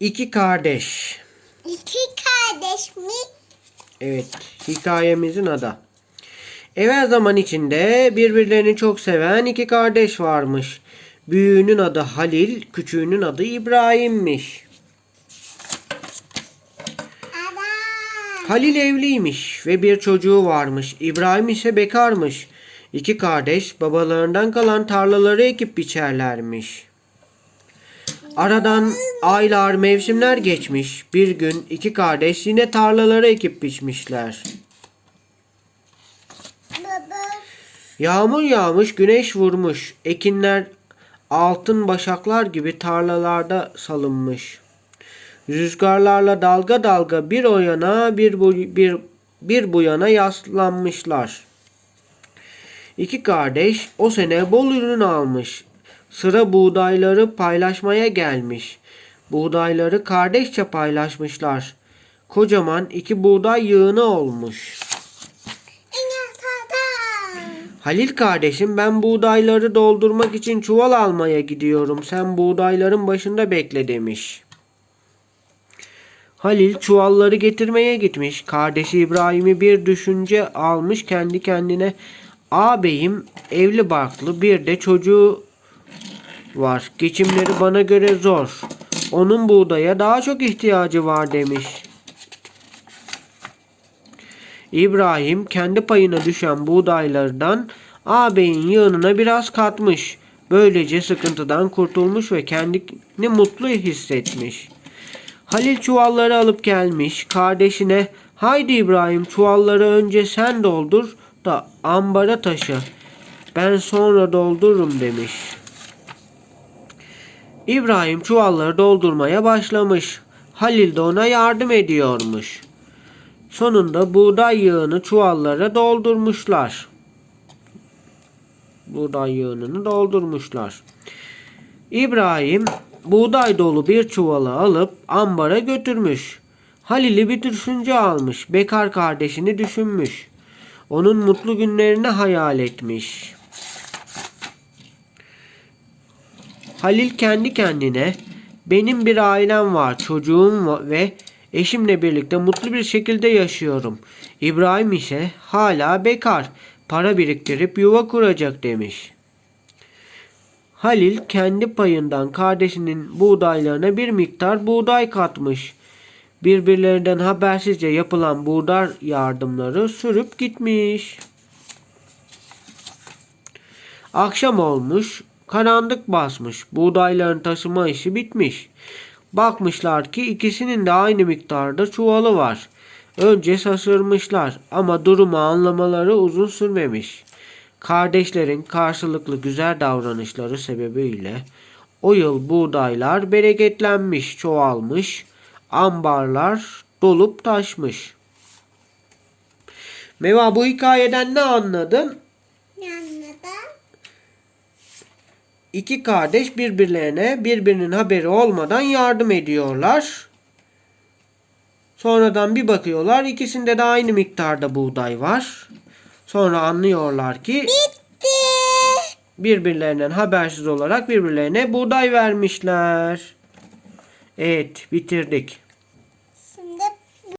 İki kardeş. İki kardeş mi? Evet, hikayemizin adı. Evvel zaman içinde birbirlerini çok seven iki kardeş varmış. Büyüğünün adı Halil, küçüğünün adı İbrahim'miş. Adam. Halil evliymiş ve bir çocuğu varmış. İbrahim ise bekarmış. İki kardeş babalarından kalan tarlaları ekip biçerlermiş. Aradan aylar, mevsimler geçmiş. Bir gün iki kardeş yine tarlaları ekip biçmişler. Yağmur yağmış, güneş vurmuş. Ekinler altın başaklar gibi tarlalarda salınmış. Rüzgarlarla dalga dalga bir o yana bir bu, bir, bir bu yana yaslanmışlar. İki kardeş o sene bol ürün almış. Sıra buğdayları paylaşmaya gelmiş. Buğdayları kardeşçe paylaşmışlar. Kocaman iki buğday yığını olmuş. Halil kardeşim ben buğdayları doldurmak için çuval almaya gidiyorum. Sen buğdayların başında bekle demiş. Halil çuvalları getirmeye gitmiş. Kardeşi İbrahim'i bir düşünce almış kendi kendine. Ağabeyim evli barklı bir de çocuğu var. Geçimleri bana göre zor. Onun buğdaya daha çok ihtiyacı var demiş. İbrahim kendi payına düşen buğdaylardan ağabeyin yığınına biraz katmış. Böylece sıkıntıdan kurtulmuş ve kendini mutlu hissetmiş. Halil çuvalları alıp gelmiş. Kardeşine haydi İbrahim çuvalları önce sen doldur da ambara taşı. Ben sonra doldururum demiş. İbrahim çuvalları doldurmaya başlamış. Halil de ona yardım ediyormuş. Sonunda buğday yığını çuvallara doldurmuşlar. Buğday yığınını doldurmuşlar. İbrahim buğday dolu bir çuvalı alıp ambara götürmüş. Halil'i bir düşünce almış. Bekar kardeşini düşünmüş. Onun mutlu günlerini hayal etmiş. Halil kendi kendine benim bir ailem var, çocuğum ve eşimle birlikte mutlu bir şekilde yaşıyorum. İbrahim ise hala bekar, para biriktirip yuva kuracak demiş. Halil kendi payından kardeşinin buğdaylarına bir miktar buğday katmış. Birbirlerinden habersizce yapılan buğday yardımları sürüp gitmiş. Akşam olmuş, karanlık basmış. Buğdayların taşıma işi bitmiş. Bakmışlar ki ikisinin de aynı miktarda çuvalı var. Önce şaşırmışlar ama durumu anlamaları uzun sürmemiş. Kardeşlerin karşılıklı güzel davranışları sebebiyle o yıl buğdaylar bereketlenmiş, çoğalmış, ambarlar dolup taşmış. Meva bu hikayeden ne anladın? İki kardeş birbirlerine birbirinin haberi olmadan yardım ediyorlar. Sonradan bir bakıyorlar ikisinde de aynı miktarda buğday var. Sonra anlıyorlar ki Bitti. birbirlerinden habersiz olarak birbirlerine buğday vermişler. Evet bitirdik.